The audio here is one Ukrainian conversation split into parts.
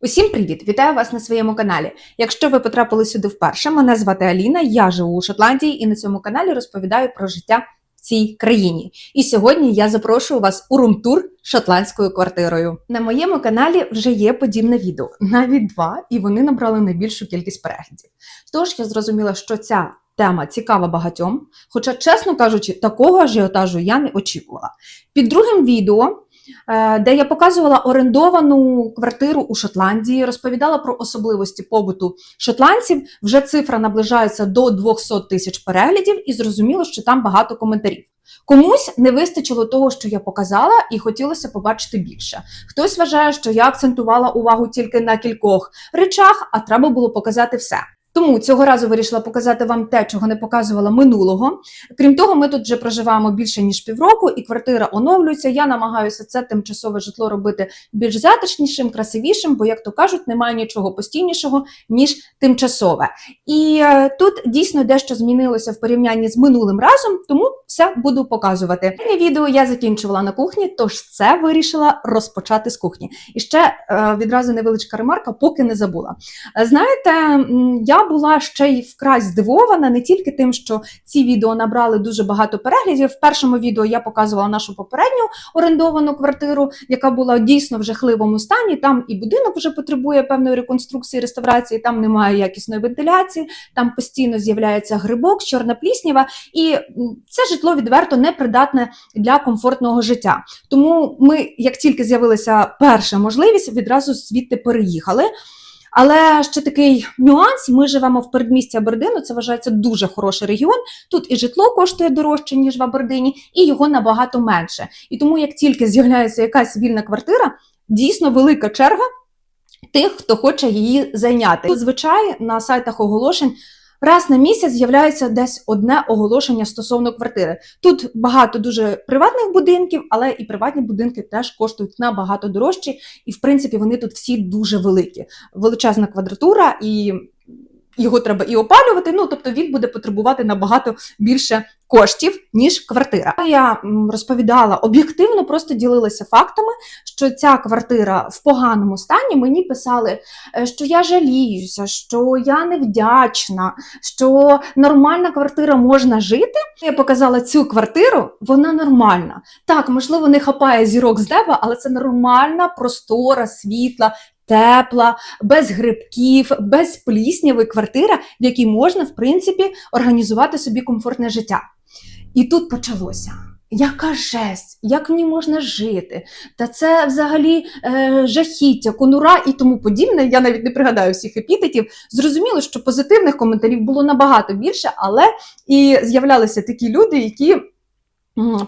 Усім привіт! Вітаю вас на своєму каналі. Якщо ви потрапили сюди вперше, мене звати Аліна, я живу у Шотландії і на цьому каналі розповідаю про життя в цій країні. І сьогодні я запрошую вас у румтур шотландською квартирою. На моєму каналі вже є подібне відео, навіть два, і вони набрали найбільшу кількість переглядів. Тож я зрозуміла, що ця тема цікава багатьом, хоча, чесно кажучи, такого ажіотажу я не очікувала. Під другим відео де я показувала орендовану квартиру у Шотландії, розповідала про особливості побуту шотландців. Вже цифра наближається до 200 тисяч переглядів, і зрозуміло, що там багато коментарів. Комусь не вистачило того, що я показала, і хотілося побачити більше. Хтось вважає, що я акцентувала увагу тільки на кількох речах, а треба було показати все. Тому цього разу вирішила показати вам те, чого не показувала минулого. Крім того, ми тут вже проживаємо більше ніж півроку, і квартира оновлюється. Я намагаюся це тимчасове житло робити більш затишнішим, красивішим, бо, як то кажуть, немає нічого постійнішого ніж тимчасове. І е, тут дійсно дещо змінилося в порівнянні з минулим разом, тому все буду показувати. Відео я закінчувала на кухні, тож це вирішила розпочати з кухні. І ще е, відразу невеличка ремарка, поки не забула. Е, Знаєте, я була ще й вкрай здивована не тільки тим, що ці відео набрали дуже багато переглядів. В першому відео я показувала нашу попередню орендовану квартиру, яка була дійсно в жахливому стані. Там і будинок вже потребує певної реконструкції, реставрації, там немає якісної вентиляції, там постійно з'являється грибок, чорна пліснява, і це житло відверто непридатне для комфортного життя. Тому ми, як тільки з'явилася перша можливість, відразу звідти переїхали. Але ще такий нюанс: ми живемо в передмісті Абердину. Це вважається дуже хороший регіон. Тут і житло коштує дорожче ніж в Абердині, і його набагато менше. І тому, як тільки з'являється якась вільна квартира, дійсно велика черга тих, хто хоче її зайняти. Зазвичай на сайтах оголошень. Раз на місяць з'являється десь одне оголошення стосовно квартири. Тут багато дуже приватних будинків, але і приватні будинки теж коштують набагато дорожче, і в принципі вони тут всі дуже великі. Величезна квадратура, і його треба і опалювати. Ну тобто він буде потребувати набагато більше коштів, ніж квартира. Я розповідала об'єктивно, просто ділилася фактами, що ця квартира в поганому стані. Мені писали, е, що я жаліюся, що я невдячна, що нормальна квартира можна жити. Я показала цю квартиру, вона нормальна. Так, можливо, не хапає зірок з неба, але це нормальна, простора, світла. Тепла, без грибків, без плісняви квартира, в якій можна, в принципі, організувати собі комфортне життя. І тут почалося. Яка жесть, як в ній можна жити? Та це взагалі е, жахіття, конура і тому подібне. Я навіть не пригадаю всіх епітетів. Зрозуміло, що позитивних коментарів було набагато більше, але і з'являлися такі люди, які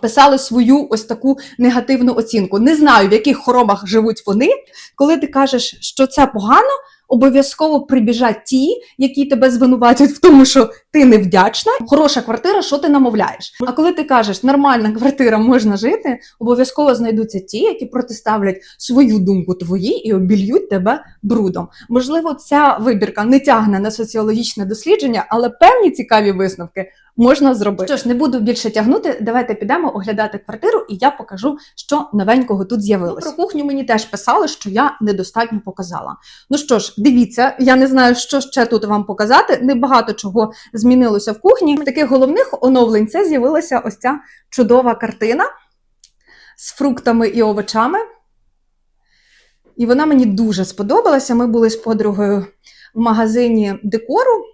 писали свою ось таку негативну оцінку. Не знаю, в яких хоромах живуть вони. Коли ти кажеш, що це погано, обов'язково прибіжать ті, які тебе звинуватять в тому, що ти невдячна. Хороша квартира, що ти намовляєш? А коли ти кажеш, нормальна квартира можна жити, обов'язково знайдуться ті, які протиставлять свою думку твої і обільють тебе брудом. Можливо, ця вибірка не тягне на соціологічне дослідження, але певні цікаві висновки можна зробити. Що ж, не буду більше тягнути. Давайте підемо оглядати квартиру, і я покажу, що новенького тут з'явилося. Про кухню мені теж писали, що я недостатньо показала. Ну що ж, дивіться, я не знаю, що ще тут вам показати. Небагато чого змінилося в кухні. Таких головних оновлень це з'явилася ось ця чудова картина з фруктами і овочами. І вона мені дуже сподобалася. Ми були з подругою в магазині декору.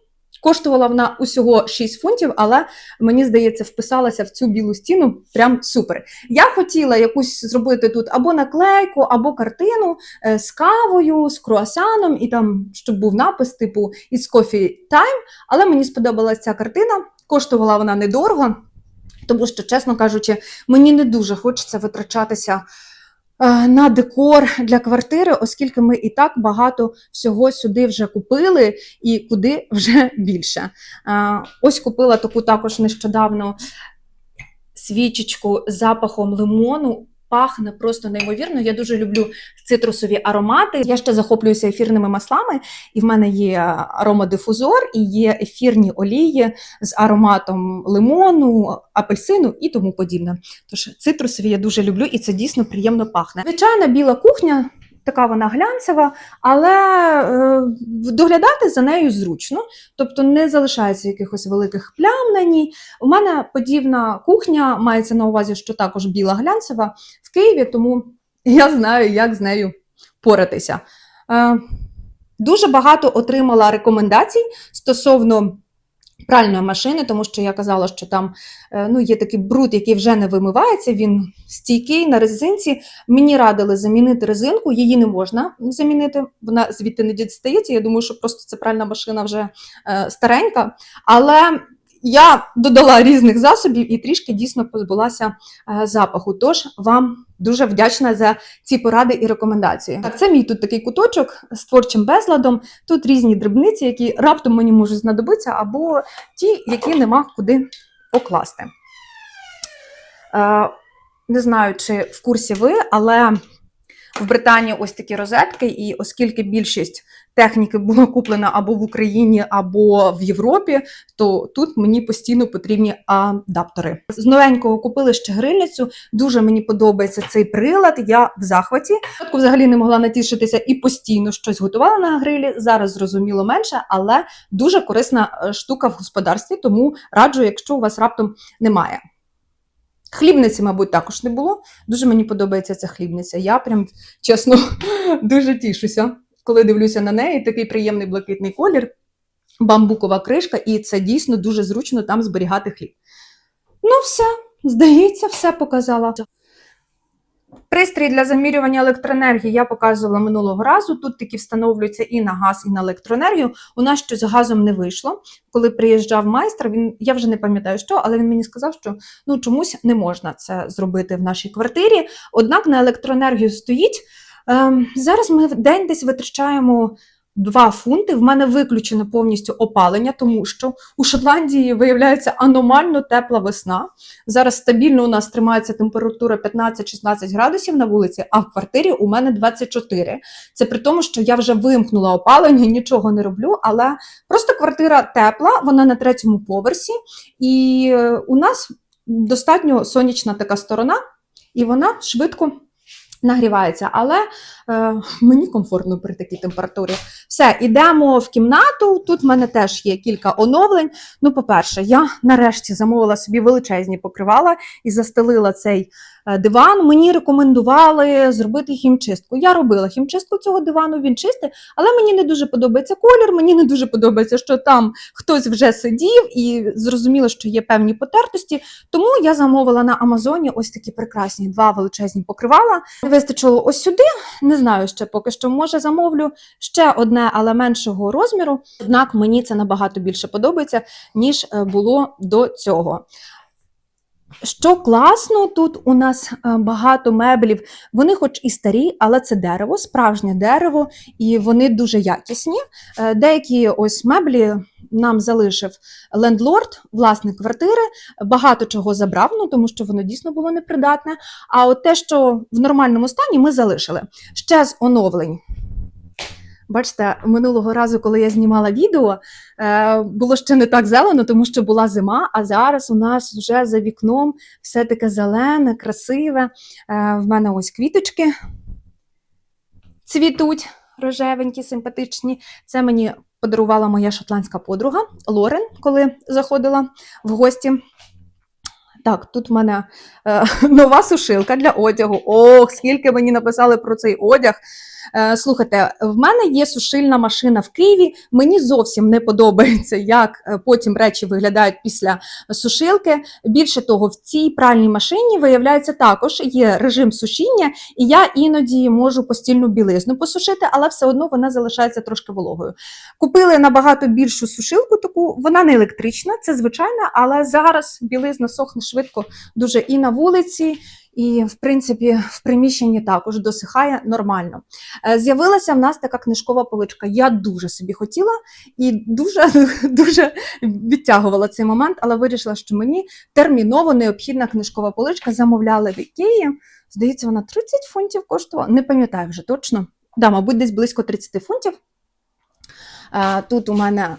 Коштувала вона усього 6 фунтів, але мені здається, вписалася в цю білу стіну прям супер. Я хотіла якусь зробити тут або наклейку, або картину е, з кавою, з круасаном, і там, щоб був напис, типу It's coffee time. Але мені сподобалася ця картина. Коштувала вона недорого, тому що, чесно кажучи, мені не дуже хочеться витрачатися на декор для квартири, оскільки ми і так багато всього сюди вже купили, і куди вже більше. Е, Ось купила таку також нещодавно свічечку з запахом лимону. Пахне просто неймовірно. Я дуже люблю цитрусові аромати. Я ще захоплююся ефірними маслами, і в мене є аромадифузор, і є ефірні олії з ароматом лимону, апельсину і тому подібне. Тож цитрусові я дуже люблю, і це дійсно приємно пахне. Звичайна біла кухня. Така вона глянцева, але е, доглядати за нею зручно, тобто не залишається якихось великих плям на ній. У мене подібна кухня, мається на увазі, що також біла глянцева в Києві, тому я знаю, як з нею поратися. Е, Дуже багато отримала рекомендацій стосовно пральної машини, тому що я казала, що там е, ну, є такий бруд, який вже не вимивається, він стійкий на резинці. Мені радили замінити резинку, її не можна замінити, вона звідти не дістається. Я думаю, що просто це пральна машина вже е, старенька. Але я додала різних засобів і трішки дійсно позбулася е, запаху. Тож вам дуже вдячна за ці поради і рекомендації. Так, це мій тут такий куточок з творчим безладом. Тут різні дрібниці, які раптом мені можуть знадобитися, або ті, які нема куди покласти. Е, не знаю, чи в курсі ви, але в Британії ось такі розетки, і оскільки більшість техніки була куплена або в Україні, або в Європі, то тут мені постійно потрібні адаптери. З новенького купили ще грильницю. Дуже мені подобається цей прилад. Я в захваті. Спочатку взагалі не могла натішитися і постійно щось готувала на грилі. Зараз зрозуміло менше, але дуже корисна е, штука в господарстві, тому раджу, якщо у вас раптом немає. Хлібниці, мабуть, також не було. Дуже мені подобається ця хлібниця. Я прям чесно дуже тішуся, коли дивлюся на неї. Такий приємний блакитний колір, бамбукова кришка, і це дійсно дуже зручно там зберігати хліб. Ну, все, здається, все показала. Пристрій для замірювання електроенергії я показувала минулого разу. Тут такі встановлюються і на газ, і на електроенергію. У нас щось з газом не вийшло. Коли приїжджав майстер, він я вже не пам'ятаю що, але він мені сказав, що ну чомусь не можна це зробити в нашій квартирі. Однак на електроенергію стоїть. Ем, зараз ми в день десь витрачаємо 2 фунти. В мене виключено повністю опалення, тому що у Шотландії виявляється аномально тепла весна. Зараз стабільно у нас тримається температура 15-16 градусів на вулиці, а в квартирі у мене 24. Це при тому, що я вже вимкнула опалення, нічого не роблю, але просто квартира тепла, вона на третьому поверсі, і е, у нас достатньо сонячна така сторона, і вона швидко нагрівається, але е, мені комфортно при такій температурі. Все, ідемо в кімнату. Тут в мене теж є кілька оновлень. Ну, по-перше, я нарешті замовила собі величезні покривала і застелила цей диван. Мені рекомендували зробити хімчистку. Я робила хімчистку цього дивану, він чистий, але мені не дуже подобається колір, мені не дуже подобається, що там хтось вже сидів, і зрозуміло, що є певні потертості. Тому я замовила на Амазоні ось такі прекрасні два величезні покривала. Вистачило ось сюди. Не знаю ще поки що. Може, замовлю ще одне, але меншого розміру. Однак мені це набагато більше подобається, ніж е, було до цього. Що класно, тут у нас е, багато меблів. Вони, хоч і старі, але це дерево, справжнє дерево, і вони дуже якісні. Е, Деякі ось меблі нам залишив лендлорд, власник квартири, багато чого забрав, ну тому що воно дійсно було непридатне. А от те, що в нормальному стані, ми залишили. Ще з оновлень. Бачите, минулого разу, коли я знімала відео, е, було ще не так зелено, тому що була зима, а зараз у нас вже за вікном все таке зелене, красиве. Е, В мене ось квіточки цвітуть рожевенькі, симпатичні. Це мені подарувала моя шотландська подруга Лорен, коли заходила в гості. Так, тут в мене е, нова сушилка для одягу. Ох, скільки мені написали про цей одяг. Е, слухайте, в мене є сушильна машина в Києві. Мені зовсім не подобається, як е, потім речі виглядають після сушилки. Більше того, в цій пральній машині виявляється також є режим сушіння, і я іноді можу постільну білизну посушити, але все одно вона залишається трошки вологою. Купили набагато більшу сушилку, таку вона не електрична, це звичайна, але зараз білизна сохне дуже і на вулиці. І, в принципі, в приміщенні також досихає нормально. Е, З'явилася в нас така книжкова поличка. Я дуже собі хотіла і дуже дуже відтягувала цей момент, але вирішила, що мені терміново необхідна книжкова поличка. Замовляли в Ікеї. Здається, вона 30 фунтів коштувала. Не пам'ятаю вже точно. Да, мабуть, десь близько 30 фунтів. Е, Тут у мене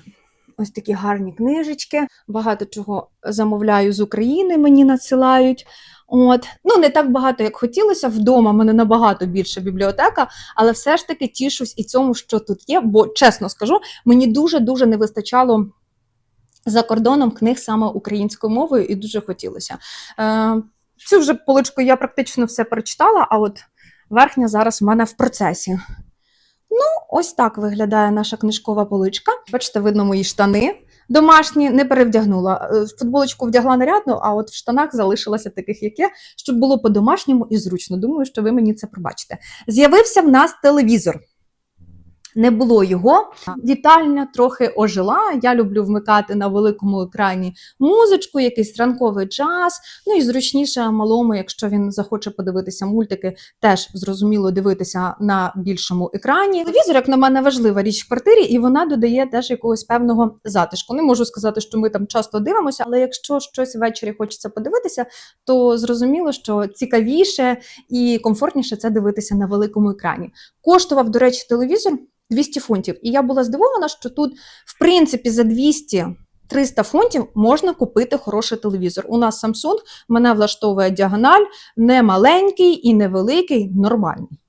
ось такі гарні книжечки. Багато чого замовляю з України, мені надсилають. От. Ну, не так багато, як хотілося. Вдома мене набагато більша бібліотека, але все ж таки тішусь і цьому, що тут є, бо чесно скажу, мені дуже-дуже не вистачало за кордоном книг саме українською мовою, і дуже хотілося. Е, цю вже поличку я практично все прочитала, а от верхня зараз в мене в процесі. Ну, ось так виглядає наша книжкова поличка. Бачите, видно мої штани. Домашні не перевдягнула. Е, Футболочку вдягла нарядно, а от в штанах залишилася таких, як я, щоб було по-домашньому і зручно. Думаю, що ви мені це пробачите. З'явився в нас телевізор. Не було його. Вітальня трохи ожила. Я люблю вмикати на великому екрані музичку, якийсь ранковий джаз. Ну і зручніше малому, якщо він захоче подивитися мультики, теж зрозуміло дивитися на більшому екрані. Телевізор, як на мене, важлива річ в квартирі, і вона додає теж якогось певного затишку. Не можу сказати, що ми там часто дивимося, але якщо щось ввечері хочеться подивитися, то зрозуміло, що цікавіше і комфортніше це дивитися на великому екрані. Коштував, до речі, телевізор 200 фунтів. І я була здивована, що тут, в принципі, за 200 300 фунтів можна купити хороший телевізор. У нас Samsung мене влаштовує діагональ, не маленький і невеликий, нормальний.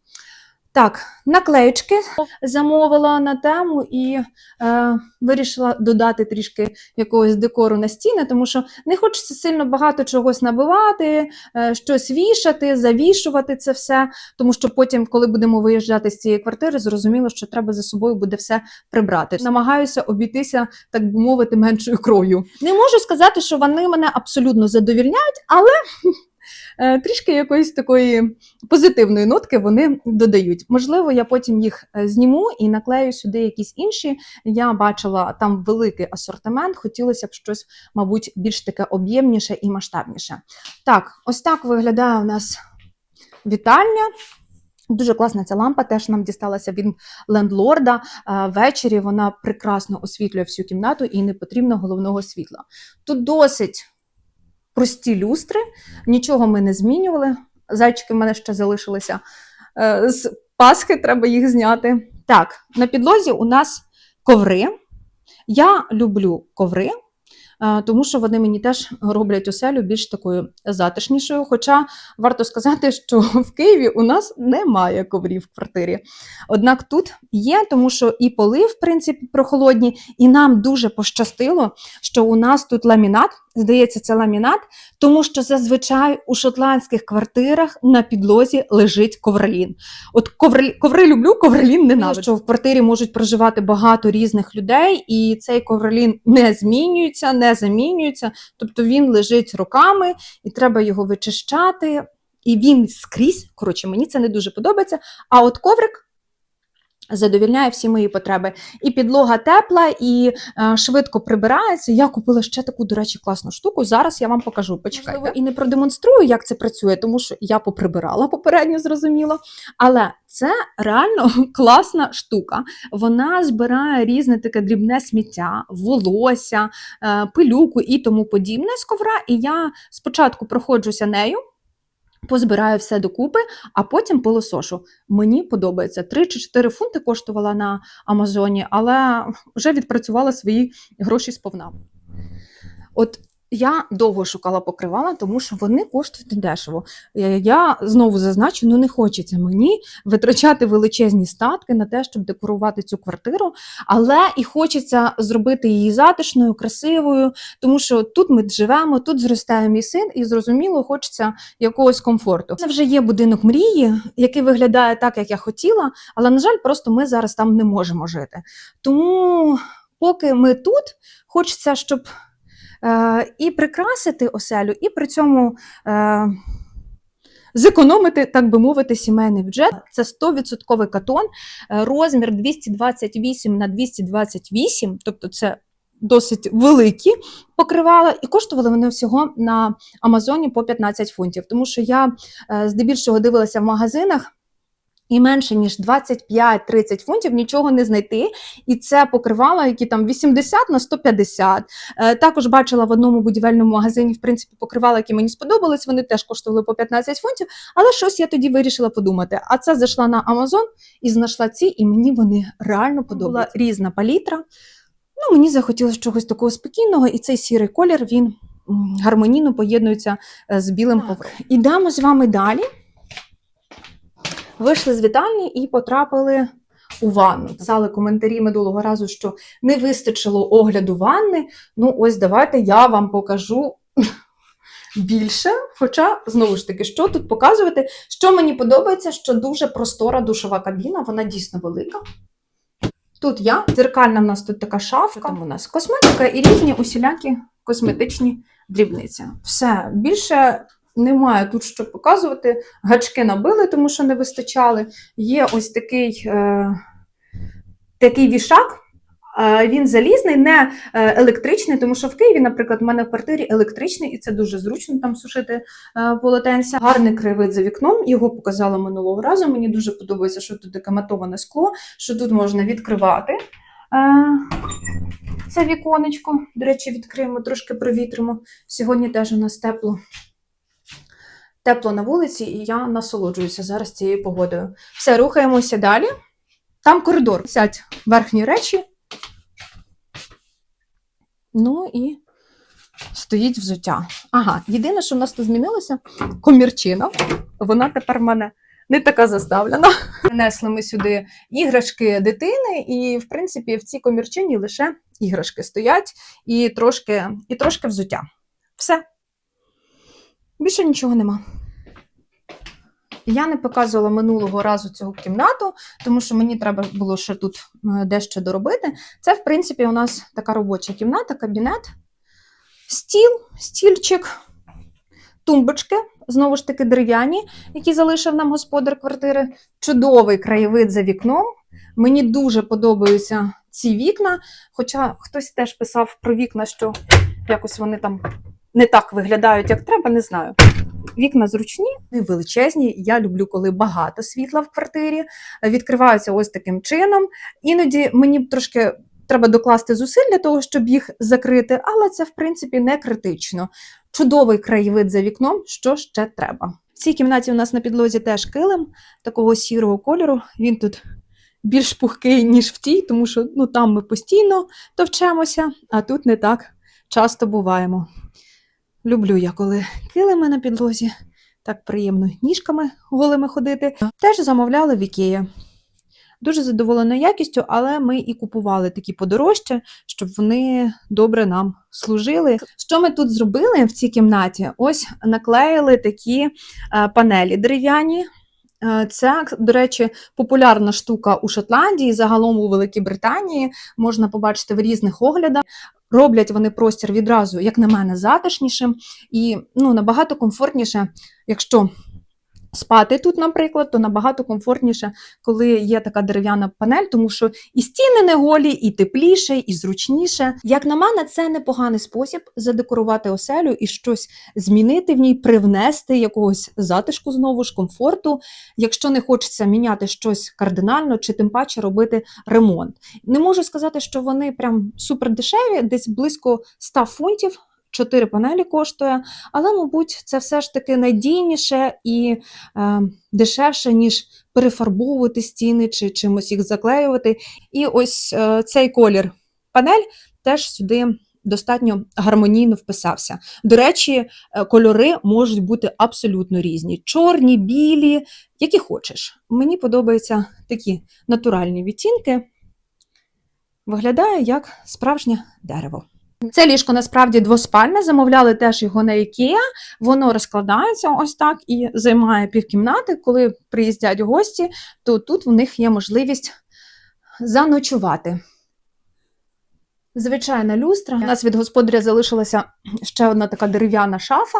Так, наклеючки замовила на тему і е, вирішила додати трішки якогось декору на стіни, тому що не хочеться сильно багато чогось набивати, е, щось вішати, завішувати це все. Тому що потім, коли будемо виїжджати з цієї квартири, зрозуміло, що треба за собою буде все прибрати. Намагаюся обійтися, так би мовити, меншою кров'ю. Не можу сказати, що вони мене абсолютно задовільняють, але трішки якоїсь такої позитивної нотки вони додають. Можливо, я потім їх е, зніму і наклею сюди якісь інші. Я бачила там великий асортимент, хотілося б щось, мабуть, більш таке об'ємніше і масштабніше. Так, ось так виглядає у нас вітальня. Дуже класна ця лампа, теж нам дісталася від лендлорда. Е, Ввечері вона прекрасно освітлює всю кімнату і не потрібно головного світла. Тут досить прості люстри, нічого ми не змінювали. Зайчики в мене ще залишилися е, з Пасхи, треба їх зняти. Так, на підлозі у нас коври. Я люблю коври, е, тому що вони мені теж роблять оселю більш такою затишнішою. Хоча варто сказати, що в Києві у нас немає коврів в квартирі. Однак тут є, тому що і поли, в принципі, прохолодні, і нам дуже пощастило, що у нас тут ламінат. Здається, це ламінат, тому що зазвичай у шотландських квартирах на підлозі лежить ковролін. От коври, коври люблю, ковролін ненавиджу. Що в квартирі можуть проживати багато різних людей, і цей ковролін не змінюється, не замінюється. Тобто він лежить роками, і треба його вичищати. І він скрізь, коротше, мені це не дуже подобається. А от коврик задовільняє всі мої потреби. І підлога тепла, і е, швидко прибирається. Я купила ще таку, до речі, класну штуку. Зараз я вам покажу. Почекайте. Можливо, і не продемонструю, як це працює, тому що я поприбирала попередньо, зрозуміло. Але це реально класна штука. Вона збирає різне таке дрібне сміття, волосся, е, пилюку і тому подібне з ковра. І я спочатку проходжуся нею. Позбираю все докупи, а потім пилосошу. Мені подобається 3 чи 4 фунти коштувала на Амазоні, але вже відпрацювала свої гроші сповна. От я довго шукала покривала, тому що вони коштують дешево. Е, Я знову зазначу, ну не хочеться мені витрачати величезні статки на те, щоб декорувати цю квартиру, але і хочеться зробити її затишною, красивою, тому що тут ми живемо, тут зростає мій син, і зрозуміло, хочеться якогось комфорту. Це вже є будинок мрії, який виглядає так, як я хотіла, але, на жаль, просто ми зараз там не можемо жити. Тому, поки ми тут, хочеться, щоб і прикрасити оселю, і при цьому. Е, Зекономити, так би мовити, сімейний бюджет. Це 100% катон, е, розмір 228 на 228, тобто це досить великі покривала, і коштували вони всього на Амазоні по 15 фунтів. Тому що я е, здебільшого дивилася в магазинах. І менше ніж 25-30 фунтів нічого не знайти. І це покривала, які там 80 на 150. Е, також бачила в одному будівельному магазині, в принципі, покривала, які мені сподобались. Вони теж коштували по 15 фунтів. Але щось я тоді вирішила подумати. А це зайшла на Амазон і знайшла ці, і мені вони реально подобаються. Була різна палітра. Ну, мені захотілося чогось такого спокійного, і цей сірий колір він гармонійно поєднується е, з білим ковром. Ідемо з вами далі. Вийшли з вітальні і потрапили у ванну. Писали коментарі минулого разу, що не вистачило огляду ванни. Ну, ось давайте я вам покажу більше. Хоча, знову ж таки, що тут показувати? Що мені подобається, що дуже простора душова кабіна, вона дійсно велика. Тут я, дзеркальна в нас тут така шафка. Там у нас косметика і різні усілякі косметичні дрібниці. Все, більше немає тут що показувати. Гачки набили, тому що не вистачали. Є ось такий, е, такий вішак. Е, Він залізний, не е, електричний, тому що в Києві, наприклад, в мене в квартирі електричний, і це дуже зручно там сушити е, полотенця. Гарний краєвид за вікном. Його показала минулого разу. Мені дуже подобається, що тут таке матоване скло, що тут можна відкривати. Це віконечко. До речі, відкриємо, трошки провітримо. Сьогодні теж у нас тепло. Тепло на вулиці, і я насолоджуюся зараз цією погодою. Все, рухаємося далі. Там коридор. Сядь верхні речі. Ну і стоїть взуття. Ага, єдине, що в нас тут змінилося, комірчина. Вона тепер в мене не така заставлена. Принесли ми сюди іграшки дитини, і, в принципі, в цій комірчині лише іграшки стоять і трошки, і трошки взуття. Все. Більше нічого нема. Я не показувала минулого разу цю кімнату, тому що мені треба було ще тут е, дещо доробити. Це, в принципі, у нас така робоча кімната, кабінет, стіл, стільчик, тумбочки, знову ж таки, дерев'яні, які залишив нам господар квартири. Чудовий краєвид за вікном. Мені дуже подобаються ці вікна. Хоча хтось теж писав про вікна, що якось вони там не так виглядають, як треба, не знаю. Вікна зручні, і величезні. Я люблю, коли багато світла в квартирі. Відкриваються ось таким чином. Іноді мені трошки треба докласти зусиль для того, щоб їх закрити, але це, в принципі, не критично. Чудовий краєвид за вікном, що ще треба. В цій кімнаті у нас на підлозі теж килим такого сірого кольору. Він тут більш пухкий, ніж в тій, тому що ну, там ми постійно товчемося, а тут не так часто буваємо. Люблю я, коли килими на підлозі, так приємно ніжками голими ходити. Теж замовляли в Ікея. Дуже задоволена якістю, але ми і купували такі подорожче, щоб вони добре нам служили. Що ми тут зробили в цій кімнаті? Ось наклеїли такі е, панелі дерев'яні. Це, до речі, популярна штука у Шотландії, загалом у Великій Британії можна побачити в різних оглядах. Роблять вони простір відразу, як на мене, затишнішим і ну, набагато комфортніше, якщо спати тут, наприклад, то набагато комфортніше, коли є така дерев'яна панель, тому що і стіни не голі, і тепліше, і зручніше. Як на мене, це непоганий спосіб задекорувати оселю і щось змінити в ній, привнести якогось затишку знову ж комфорту, якщо не хочеться міняти щось кардинально, чи тим паче робити ремонт. Не можу сказати, що вони прям супер дешеві, десь близько 100 фунтів. Чотири панелі коштує, але, мабуть, це все ж таки надійніше і е, дешевше, ніж перефарбовувати стіни чи чимось їх заклеювати. І ось е, цей колір панель теж сюди достатньо гармонійно вписався. До речі, е, кольори можуть бути абсолютно різні: чорні, білі, які хочеш. Мені подобаються такі натуральні відтінки. Виглядає як справжнє дерево. Це ліжко насправді двоспальне, замовляли теж його на IKEA. Воно розкладається ось так і займає півкімнати. Коли приїздять гості, то тут в них є можливість заночувати. Звичайна люстра. У нас від господаря залишилася ще одна така дерев'яна шафа.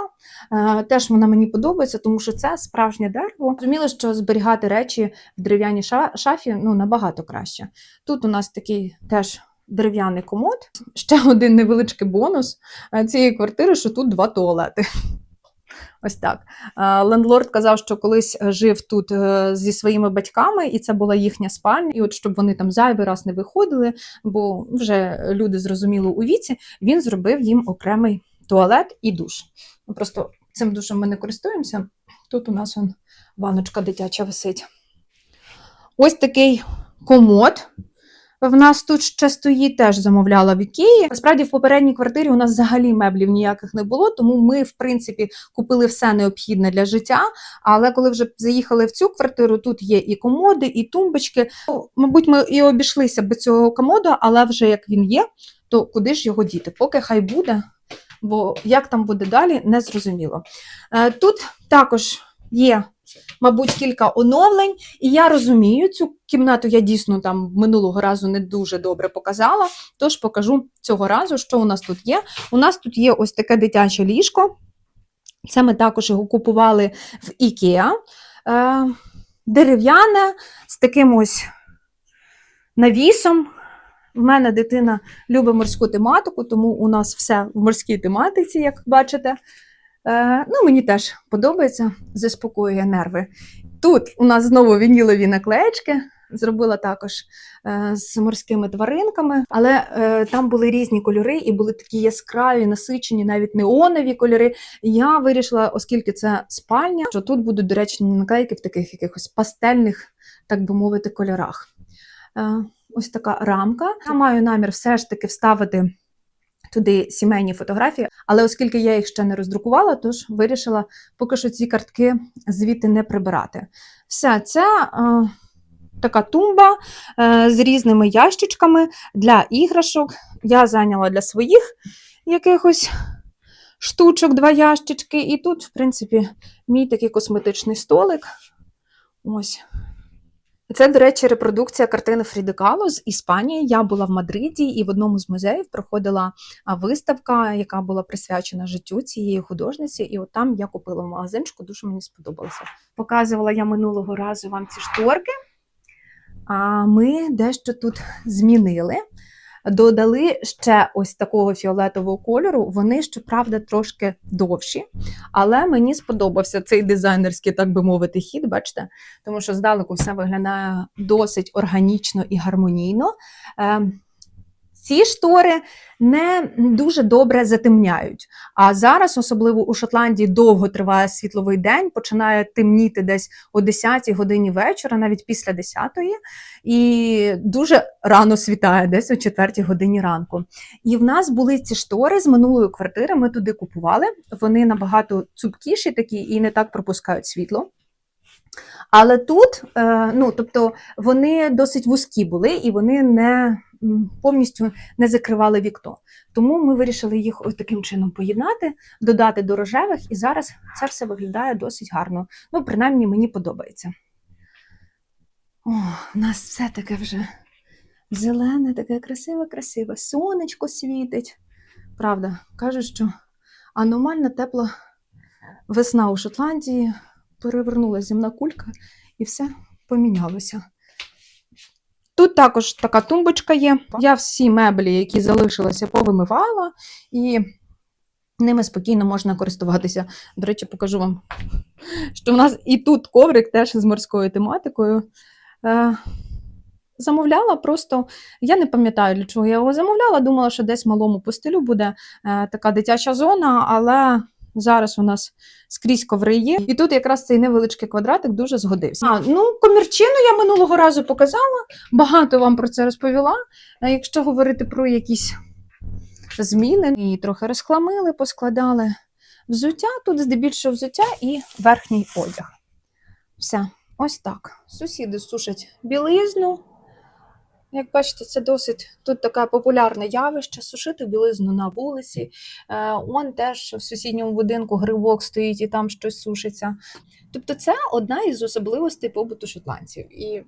Е, Теж вона мені подобається, тому що це справжнє дерево. Зрозуміло, що зберігати речі в дерев'яній шафі ну, набагато краще. Тут у нас такий теж дерев'яний комод. Ще один невеличкий бонус е, цієї квартири, що тут два туалети. Ось так. Е, Лендлорд казав, що колись жив тут е, зі своїми батьками, і це була їхня спальня. І от щоб вони там зайвий раз не виходили, бо вже люди зрозуміло у віці, він зробив їм окремий туалет і душ. Ну, Просто цим душем ми не користуємося. Тут у нас он, ванночка дитяча висить. Ось такий комод. В нас тут ще стоїть, теж замовляла в Ікеї. Насправді, в попередній квартирі у нас взагалі меблів ніяких не було, тому ми, в принципі, купили все необхідне для життя. Але коли вже заїхали в цю квартиру, тут є і комоди, і тумбочки. Ну, Мабуть, ми і обійшлися без цього комода, але вже як він є, то куди ж його діти? Поки хай буде, бо як там буде далі, не зрозуміло. Е, Тут також є. Мабуть, кілька оновлень, і я розумію, цю кімнату я дійсно там минулого разу не дуже добре показала. Тож покажу цього разу, що у нас тут є. У нас тут є ось таке дитяче ліжко. Це ми також його купували в IKEA. Е, дерев'яне з таким ось навісом. В мене дитина любить морську тематику, тому у нас все в морській тематиці, як бачите. Е, ну, мені теж подобається, заспокоює нерви. Тут у нас знову вінілові наклеєчки. Зробила також е, з морськими тваринками, але е, там були різні кольори і були такі яскраві, насичені, навіть неонові кольори. Я вирішила, оскільки це спальня, що тут будуть доречні наклейки в таких якихось пастельних, так би мовити, кольорах. Ось така рамка. Я маю намір все ж таки вставити туди сімейні фотографії, але оскільки я їх ще не роздрукувала, тож вирішила поки що ці картки звідти не прибирати. Все, це е, така тумба е, з різними ящичками для іграшок. Я зайняла для своїх якихось штучок два ящички, і тут, в принципі, мій такий косметичний столик. Ось. Це, до речі, репродукція картини Фріди Кало з Іспанії. Я була в Мадриді і в одному з музеїв проходила виставка, яка була присвячена життю цієї художниці. І от там я купила в магазинчику, дуже мені сподобалося. Показувала я минулого разу вам ці шторки. А ми дещо тут змінили. Додали ще ось такого фіолетового кольору. Вони, щоправда, трошки довші, але мені сподобався цей дизайнерський, так би мовити, хід. Бачите, тому що здалеку все виглядає досить органічно і гармонійно. Ці штори не дуже добре затемняють. А зараз, особливо у Шотландії, довго триває світловий день, починає темніти десь о 10-й годині вечора, навіть після 10-ї, і дуже рано світає, десь о 4-й годині ранку. І в нас були ці штори з минулої квартири. Ми туди купували. Вони набагато цупкіші такі і не так пропускають світло. Але тут, е, ну тобто, вони досить вузькі були і вони не повністю не закривали вікно. Тому ми вирішили їх ось таким чином поєднати, додати до рожевих, і зараз це все виглядає досить гарно. Ну, принаймні, мені подобається. О, у нас все таке вже зелене, таке красиве-красиве. Сонечко світить. Правда, кажуть, що аномально тепла весна у Шотландії перевернула земна кулька і все помінялося. Тут також така тумбочка є. Я всі меблі, які залишилися, повимивала, і ними спокійно можна користуватися. До речі, покажу вам, що в нас і тут коврик теж з морською тематикою. Е, Замовляла просто, я не пам'ятаю, для чого я його замовляла. Думала, що десь малому по стилю буде е, така дитяча зона, але зараз у нас скрізь коври є. І тут якраз цей невеличкий квадратик дуже згодився. А, ну, комірчину я минулого разу показала, багато вам про це розповіла. А якщо говорити про якісь зміни, і трохи розхламили, поскладали взуття, тут здебільшого взуття і верхній одяг. Все, ось так. Сусіди сушать білизну. Як бачите, це досить тут таке популярне явище сушити білизну на вулиці. Е, он теж в сусідньому будинку грибок стоїть і там щось сушиться. Тобто, це одна із особливостей побуту шотландців. І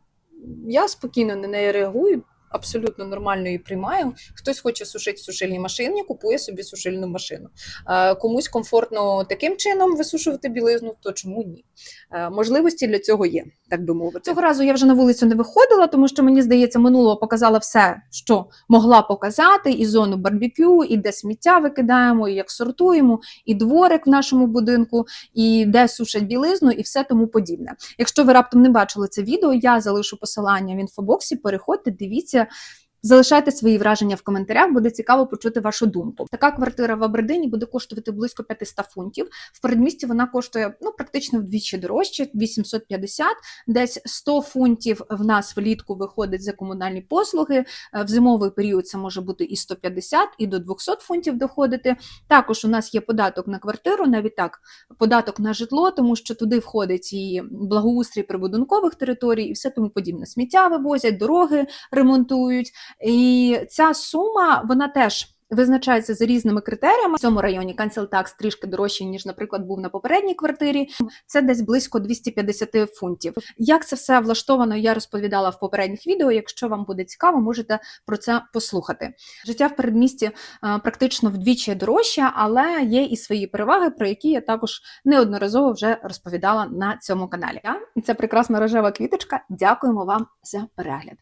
я спокійно на неї реагую, абсолютно нормально її приймаю. Хтось хоче сушити в сушильній машині, купує собі сушильну машину. Е, комусь комфортно таким чином висушувати білизну, то чому ні? Е, можливості для цього є, так би мовити. Цього разу я вже на вулицю не виходила, тому що мені здається, минулого показала все, що могла показати: і зону барбекю, і де сміття викидаємо, і як сортуємо, і дворик в нашому будинку, і де сушать білизну, і все тому подібне. Якщо ви раптом не бачили це відео, я залишу посилання в інфобоксі. Переходьте, дивіться. есть Залишайте свої враження в коментарях, буде цікаво почути вашу думку. Така квартира в Абердині буде коштувати близько 500 фунтів. В передмісті вона коштує ну практично вдвічі дорожче 850, десь 100 фунтів в нас влітку виходить за комунальні послуги. Е, В зимовий період це може бути і 150, і до 200 фунтів доходити. Також у нас є податок на квартиру, навіть так, податок на житло, тому що туди входить і благоустрій прибудинкових територій, і все тому подібне. Сміття вивозять, дороги ремонтують. І ця сума вона теж. Визначається за різними критеріями. В цьому районі cancel tax трішки дорожчий, ніж, наприклад, був на попередній квартирі. Це десь близько 250 фунтів. Як це все влаштовано, я розповідала в попередніх відео. Якщо вам буде цікаво, можете про це послухати. Життя в передмісті е, практично вдвічі дорожче, але є і свої переваги, про які я також неодноразово вже розповідала на цьому каналі. І це прекрасна рожева квіточка. Дякуємо вам за перегляд.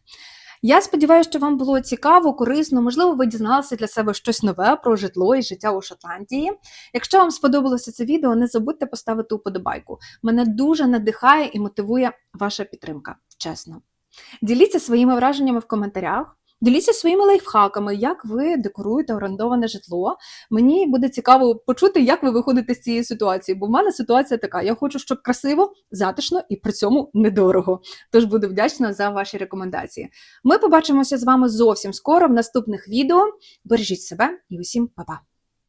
Я сподіваюся, що вам було цікаво, корисно. Можливо, ви дізналися для себе щось нове про житло і життя у Шотландії. Якщо вам сподобалося це відео, не забудьте поставити уподобайку. Мене дуже надихає і мотивує ваша підтримка. Чесно. Діліться своїми враженнями в коментарях. Діліться своїми лайфхаками, як ви декоруєте орендоване житло. Мені буде цікаво почути, як ви виходите з цієї ситуації. Бо в мене ситуація така: я хочу, щоб красиво, затишно і при цьому недорого. Тож буду вдячна за ваші рекомендації. Ми побачимося з вами зовсім скоро в наступних відео. Бережіть себе і усім па-па!